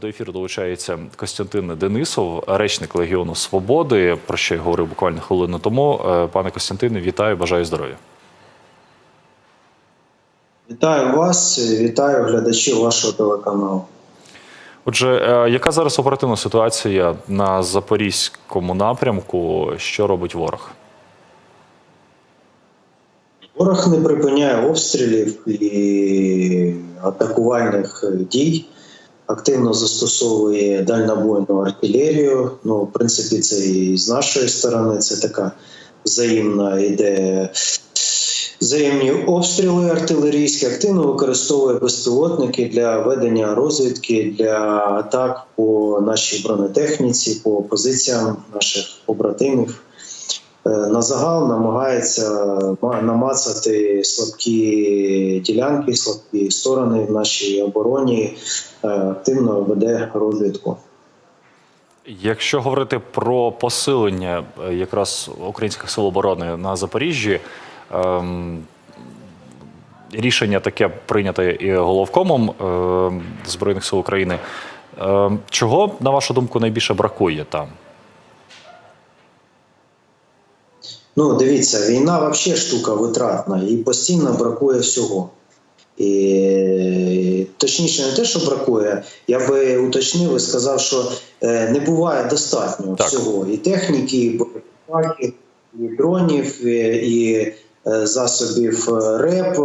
До ефіру долучається Костянтин Денисов, речник Легіону Свободи, про що я говорив буквально хвилину тому. Е, Пане Костянтине, вітаю, бажаю здоров'я. Вітаю вас, вітаю глядачів вашого телеканалу. Отже, е, яка зараз оперативна ситуація на запорізькому напрямку? Що робить ворог? Ворог не припиняє обстрілів і атакувальних дій, активно застосовує дальнобойну артилерію. Ну, в принципі, це і з нашої сторони це така взаємна іде. Взаємні обстріли артилерійські активно використовує безпілотники для ведення розвідки для атак по нашій бронетехніці, по позиціям наших побратимів. Е, На загал намагається намацати слабкі ділянки, слабкі сторони в нашій обороні, е, активно веде розвідку. Якщо говорити про посилення е, якраз українських сил оборони на Запоріжжі, ем, рішення таке прийняте і головкомом ем, Збройних сил України. Ем, чого, на вашу думку, найбільше бракує там? Ну, дивіться, війна взагалі штука витратна і постійно бракує всього. І, точніше, не те, що бракує, я би уточнив і сказав, що е, не буває достатньо Так. всього. І техніки, і боєприпасів, і дронів, і, і е, засобів е, РЕП,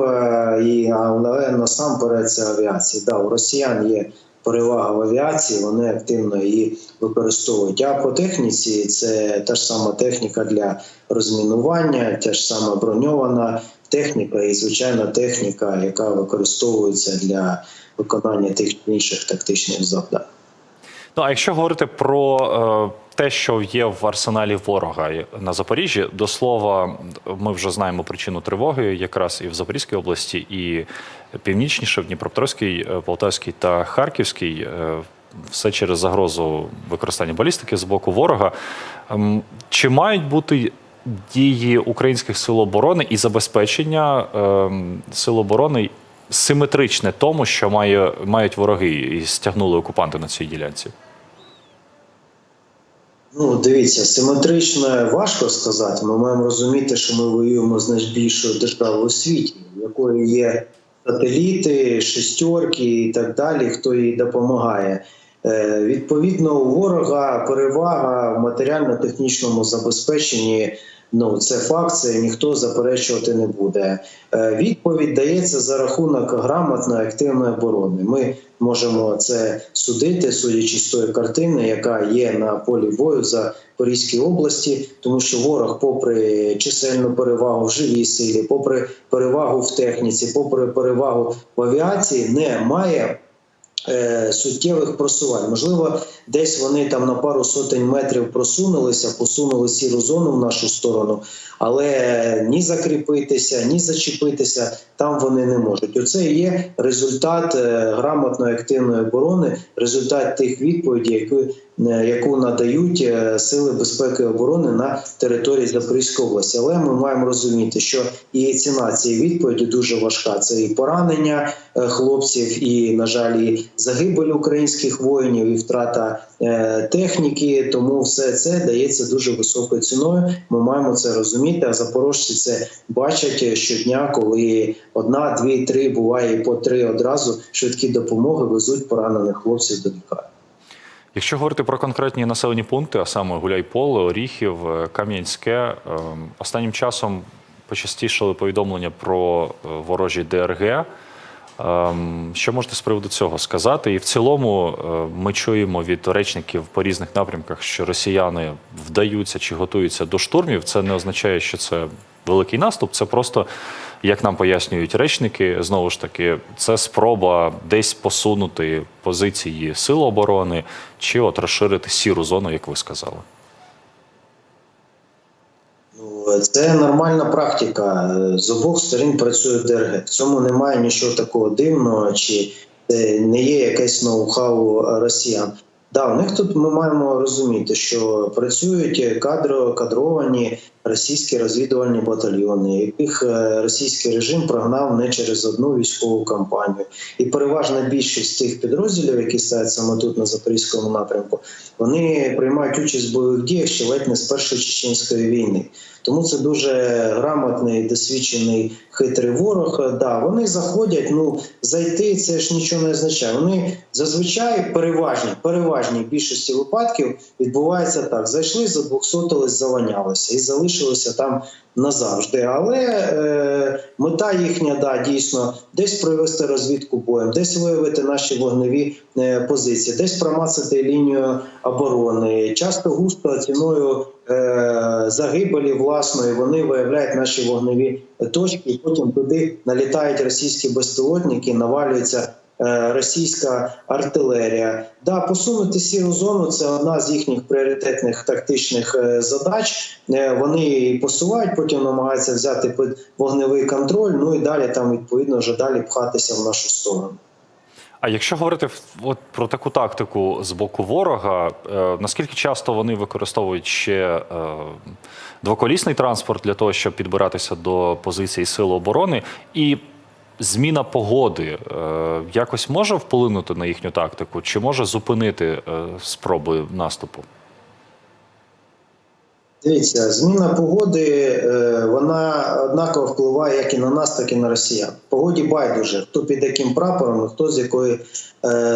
і, але насамперед це авіація. Да, у росіян є перевага в авіації, вони активно її використовують. А по техніці це та ж сама техніка для розмінування, та ж сама броньована техніка і звичайна техніка, яка використовується для виконання тих інших тактичних завдань. Ну а якщо говорити про е, те, що є в арсеналі ворога на Запоріжжі, до слова, ми вже знаємо причину тривоги, якраз і в Запорізькій області, і північніше в Дніпропетровській, е, Полтавській та Харківській. е, Все через загрозу використання балістики з боку ворога. Ем, Чи мають бути дії українських сил оборони і забезпечення ем, сил оборони симетричне тому, що має, мають вороги і стягнули окупанти на цій ділянці? Ну, дивіться, симетрично важко сказати. Ми маємо розуміти, що ми воюємо з найбільшою державою у світі, в якої є сателіти, шестерки і так далі, хто їй допомагає. Е, Відповідно, у ворога перевага в матеріально-технічному забезпеченні. Ну, це факт, це ніхто заперечувати не буде. Е, Відповідь дається за рахунок грамотної активної оборони. Ми можемо це судити, судячи з тої картини, яка є на полі бою за Порізькій області, тому що ворог, попри чисельну перевагу в живій силі, попри перевагу в техніці, попри перевагу в авіації, не має суттєвих просувань. Можливо, десь вони там на пару сотень метрів просунулися, посунули сіру зону в нашу сторону, але ні закріпитися, ні зачепитися там вони не можуть. Оце і є результат е, грамотної активної оборони, результат тих відповідей, які, е, яку надають е, сили безпеки і оборони на території Запорізької області. Але ми маємо розуміти, що і ціна цієї відповіді дуже важка. Це і поранення е, хлопців, і на жаль, і загибель українських воїнів, і втрата е, техніки. Тому все це дається дуже високою ціною. Ми маємо це розуміти. А запорожці це бачать щодня, коли одна, дві, три буває і по три одразу швидкі допомоги везуть поранених хлопців до лікарні. Якщо говорити про конкретні населені пункти, а саме Гуляйполе, Оріхів, е, Кам'янське, ем, останнім часом почастішали повідомлення про е, ворожі ДРГ. Ем, Що можете з приводу цього сказати? І в цілому е, ми чуємо від речників по різних напрямках, що росіяни вдаються чи готуються до штурмів. Це не означає, що це великий наступ. Це просто, як нам пояснюють речники, знову ж таки, це спроба десь посунути позиції сил оборони чи от розширити сіру зону, як ви сказали. Ну, Це нормальна практика. З обох сторін працює ДРГ. В цьому немає нічого такого дивного, чи не є якесь ноу-хау росіян. Да, у них тут ми маємо розуміти, що працюють кадро, кадровані російські розвідувальні батальйони, яких е, російський режим прогнав не через одну військову кампанію. І переважна більшість тих підрозділів, які стоять саме тут на запорізькому напрямку, вони приймають участь в бойових діях ще ледь не з першої чеченської війни. Тому це дуже грамотний, досвідчений хитрий ворог. Да, вони заходять. Ну зайти це ж нічого не означає. Вони зазвичай переважні, переважній більшості випадків відбувається так: зайшли, задвохсотились, заванялися і залишилися там назавжди. Але е, мета їхня да дійсно десь провести розвідку боєм, десь виявити наші вогневі е, позиції, десь промацати лінію оборони. Часто густо ціною е, загибелі власної вони виявляють наші вогневі точки, і потім туди налітають російські безпілотники, навалюється. Е, Російська артилерія, да, посунути сіру зону це одна з їхніх пріоритетних тактичних е, задач. Е, Вони її посувають, потім намагаються взяти під вогневий контроль. Ну і далі там відповідно вже далі пхатися в нашу сторону. А якщо говорити от про таку тактику з боку ворога, е, наскільки часто вони використовують ще е, двоколісний транспорт для того, щоб підбиратися до позицій сил оборони, і зміна погоди е, якось може вплинути на їхню тактику, чи може зупинити е, спроби наступу? Дивіться, зміна погоди е, вона однаково впливає як і на нас, так і на росіян. Погоді байдуже, хто під яким прапором, хто з якої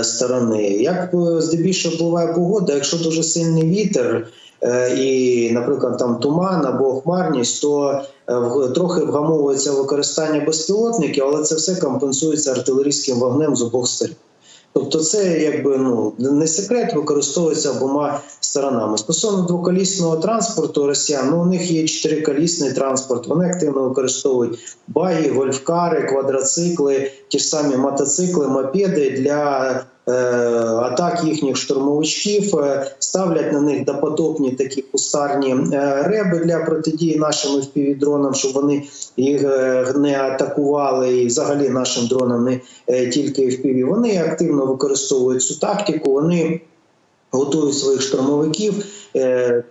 сторони. Як здебільшого впливає погода, якщо дуже сильний вітер. Е, І, наприклад, там туман або хмарність, то е, трохи вгамовується використання безпілотників, але це все компенсується артилерійським вогнем з обох сторін. Тобто, це якби ну не секрет, використовується обома сторонами. Стосовно двоколісного транспорту росіян, ну у них є чотириколісний транспорт. Вони активно використовують баги, гольфкари, квадроцикли, ті ж самі мотоцикли, мопеди для атак їхніх штурмовичків. е, Ставлять на них допотопні такі кустарні е, реби для протидії нашим FPV-дронам, щоб вони їх е, не атакували, і взагалі нашим дронам не е, тільки FPV. Вони активно використовують цю тактику. Вони готують своїх штурмовиків, е,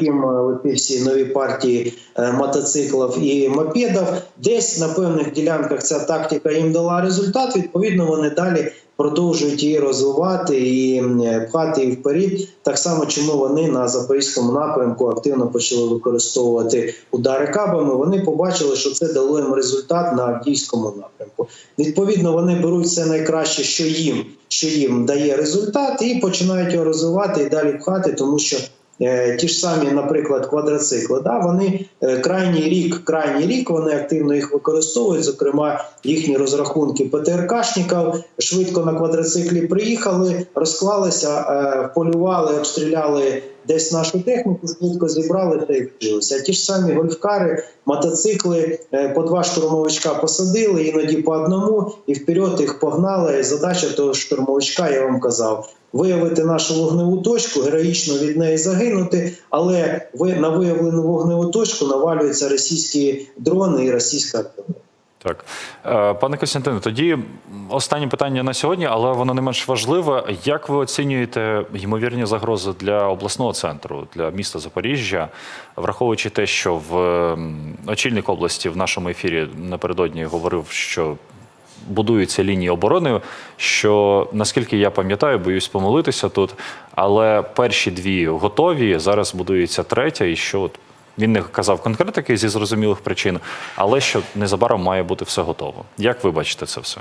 їм е, всі нові партії е, мотоциклів і мопедів. Десь на певних ділянках ця тактика їм дала результат. Відповідно, вони далі продовжують її розвивати і пхати її вперед. Так само, чому вони на запорізькому напрямку активно почали використовувати удари кабами. Вони побачили, що це дало їм результат на авдійському напрямку. Відповідно, вони беруть все найкраще, що їм, що їм дає результат, і починають його розвивати і далі пхати, тому що. Е, Ті ж самі, наприклад, квадроцикли, да, вони е, крайній рік, крайній рік вони активно їх використовують. Зокрема, їхні розрахунки ПТРКшників швидко на квадроциклі приїхали, розклалися, е, полювали, обстріляли десь нашу техніку, швидко зібрали та й вжилися. А ті ж самі гольфкари, мотоцикли, е, по два штурмовичка посадили, іноді по одному, і вперед їх погнали. І Задача того штурмовичка, я вам казав, виявити нашу вогневу точку, героїчно від неї загинути, але ви на виявлену вогневу точку навалюються російські дрони і російська артилерія. Так, Е, пане Костянтине, тоді останнє питання на сьогодні, але воно не менш важливе. Як ви оцінюєте ймовірні загрози для обласного центру, для міста Запоріжжя, враховуючи те, що в очільник області в нашому ефірі напередодні говорив, що будуються лінії оборони, що наскільки я пам'ятаю, боюсь помилитися тут, але перші дві готові. Зараз будується третя, і що от він не казав конкретики зі зрозумілих причин, але що незабаром має бути все готово. Як ви бачите це все?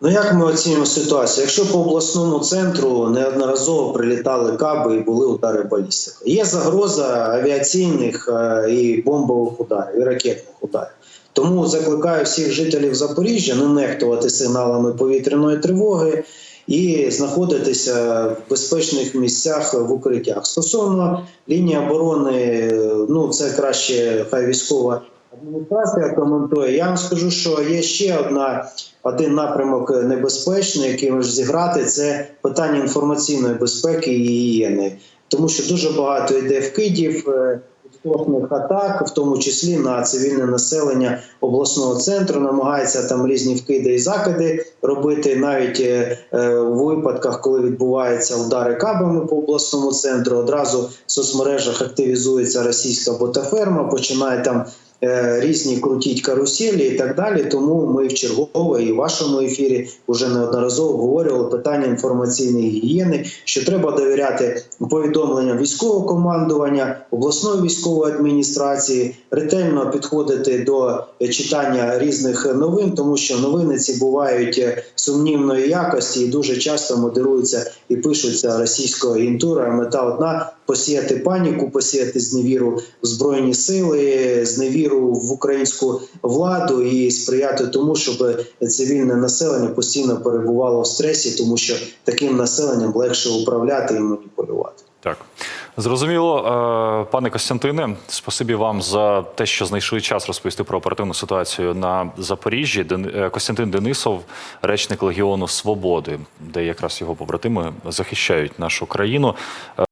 Ну як ми оцінюємо ситуацію? Якщо по обласному центру неодноразово прилітали каби і були удари балістики, є загроза авіаційних е, і бомбових ударів, і ракетних ударів. Тому закликаю всіх жителів Запоріжжя не нехтувати сигналами повітряної тривоги і знаходитися в безпечних місцях в укриттях. Стосовно лінії оборони, е, ну це краще хай військова адміністрація коментує. Я вам скажу, що є ще одна один напрямок небезпечний, який може зіграти, це питання інформаційної безпеки і гігієни, тому що дуже багато йде вкидів. Істотних атак, в тому числі на цивільне населення обласного центру, намагається там різні вкиди і закиди робити навіть е, е, у випадках, коли відбуваються удари кабами по обласному центру. Одразу в соцмережах активізується російська ботаферма, починає там. Е, Різні крутіть каруселі і так далі. Тому ми в чергове і в вашому ефірі вже неодноразово говорили питання інформаційної гігієни, що треба довіряти повідомленням військового командування, обласної військової адміністрації, ретельно підходити до читання різних новин, тому що новини ці бувають е, сумнівної якості і дуже часто модеруються і пишуться російською агентурою. Мета одна посіяти паніку, посіяти зневіру в збройні сили, зневіру в українську владу і сприяти тому, щоб цивільне населення постійно перебувало в стресі, тому що таким населенням легше управляти і маніпулювати. Так. Зрозуміло, Е, пане Костянтине, спасибі вам за те, що знайшли час розповісти про оперативну ситуацію на Запоріжжі. Е, Костянтин Денисов, речник Легіону Свободи, де якраз його побратими захищають нашу країну.